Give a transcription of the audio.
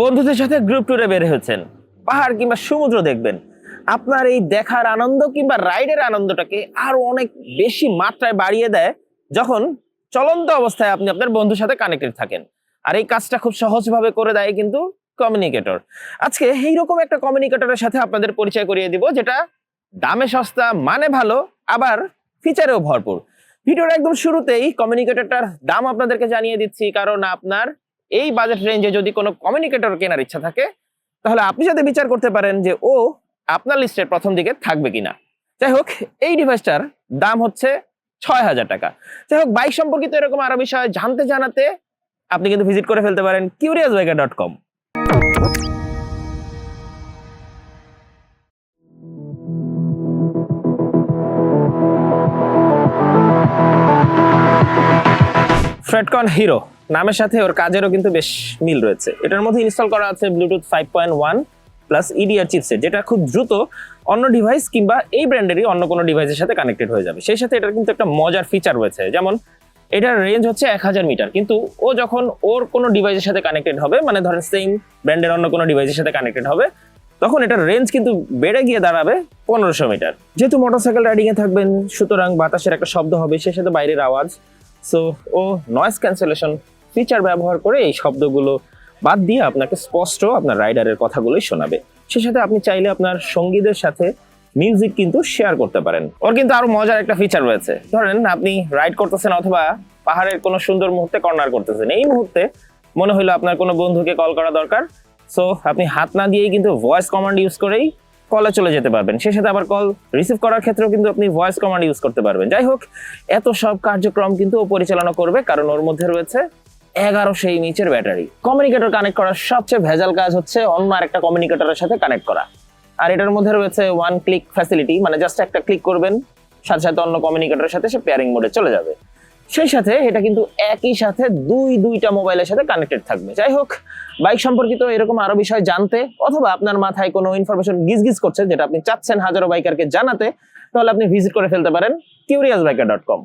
বন্ধুদের সাথে গ্রুপ ট্যুরে বের হয়েছেন। পাহাড় কিংবা সমুদ্র দেখবেন। আপনার এই দেখার আনন্দ কিংবা রাইডের আনন্দটাকে আরও অনেক বেশি মাত্রায় বাড়িয়ে দেয় যখন চলন্ত অবস্থায় আপনি আপনার বন্ধুর সাথে কানেক্টেড থাকেন। আর এই কাজটা খুব সহজভাবে করে দেয় কিন্তু কমিউনিকেটর আজকে এইরকম একটা কমিউনিকেটরের সাথে আপনাদের পরিচয় করিয়ে দিব যেটা দামে সস্তা মানে ভালো, আবার ফিচারেও ভরপুর। ভিডিওর একদম শুরুতেই কমিউনিকেটরটার দাম আপনাদেরকে জানিয়ে দিচ্ছি, কারণ আপনার এই বাজেট রেঞ্জে যদি কোনো কমিউনিকেটর কেনার ইচ্ছা থাকে, তাহলে আপনি যাতে বিচার করতে পারেন যে ও আপনার লিস্টের প্রথম দিকে থাকবে কিনা। যাই হোক, এই ডিভাইসটার দাম হচ্ছে ছয় হাজার টাকা। যাই হোক বাইক সম্পর্কিত এরকম আরও বিষয় জানতে জানাতে আপনি কিন্তু ভিজিট করে ফেলতে পারেন কিউরিয়াস বাইকার ডট কম ফ্রেডকন হিরো নামের সাথে ওর কাজেরও কিন্তু বেশ মিল রয়েছে। এটার মধ্যে ইনস্টল করা আছে Bluetooth five point one plus EDR chipset যেটা খুব দ্রুত অন্য ডিভাইস কিংবা এই ব্র্যান্ডেরই অন্য কোনো ডিভাইসের সাথে কানেক্টেড হয়ে যাবে। সেই সাথে এটার কিন্তু একটা মজার ফিচার রয়েছে, যেমন এটার রেঞ্জ হচ্ছে এক হাজার মিটার। কিন্তু ও যখন ওর কোনো ডিভাইসের সাথে কানেক্টেড হবে মানে ধরেন সেম ব্র্যান্ডের অন্য কোনো ডিভাইসের সাথে কানেক্টেড হবে, তখন এটার রেঞ্জ কিন্তু বেড়ে গিয়ে দাঁড়াবে পনেরোশো মিটার। যেহেতু মোটরসাইকেল রাইডিং এ থাকবেন, সুতরাং বাতাসের একটা শব্দ হবে, সেই সাথে বাইরের আওয়াজ। সো ও নয়েজ ক্যান্সেলেশন ফিচার ব্যবহার করে এই শব্দগুলো বাদ দিয়ে আপনাকে স্পষ্ট আপনার রাইডারের কথাগুলোই শোনাবে। সে সাথে আপনি চাইলে আপনার সঙ্গীদের সাথে মিউজিক কিন্তু শেয়ার করতে পারেন। ওর কিন্তু আরও মজার একটা ফিচার রয়েছে। ধরেন আপনি রাইড করতেছেন অথবা পাহাড়ের কোনো সুন্দর মুহূর্তে কর্নার করতেছেন। এই মুহূর্তে মনে হলো আপনার কোনো বন্ধুকে কল করা দরকার। সো আপনি হাত না দিয়েই কিন্তু ভয়েস কমান্ড ইউজ করেই কলে চলে যেতে পারবেন। সেই সাথে আবার কল রিসিভ করার ক্ষেত্রেও কিন্তু আপনি ভয়েস কমান্ড ইউজ করতে পারবেন। যাই হোক, এত সব কার্যক্রম কিন্তু ও পরিচালনা করবে কারণ ওর মধ্যে রয়েছে এগারোশো ইঞ্চের ব্যাটারি। কমিউনিকেটর কানেক্ট করার সবচেয়ে ভেজাল কাজ হচ্ছে অন্য আরেকটা কমিউনিকেটরের সাথে কানেক্ট করা। আর এটার মধ্যে রয়েছে ওয়ান ক্লিক ফ্যাসিলিটি মানে জাস্ট একটা ক্লিক করবেন, সাথে সাথে অন্য কমিউনিকেটরের সাথে সে পেয়ারিং মোডে চলে যাবে। সেই সাথে এটা কিন্তু একই সাথে দুই দুইটা মোবাইলের সাথে কানেক্টেড থাকবে। যাই হোক বাইক সম্পর্কিত এরকম আরও বিষয় জানতে অথবা আপনার মাথায় কোনো ইনফরমেশন গিজগিজ করছে যেটা আপনি চাচ্ছেন হাজারো বাইকারকে জানাতে, তাহলে আপনি ভিজিট করে ফেলতে পারেন কিউরিয়াস বাইকার ডট কম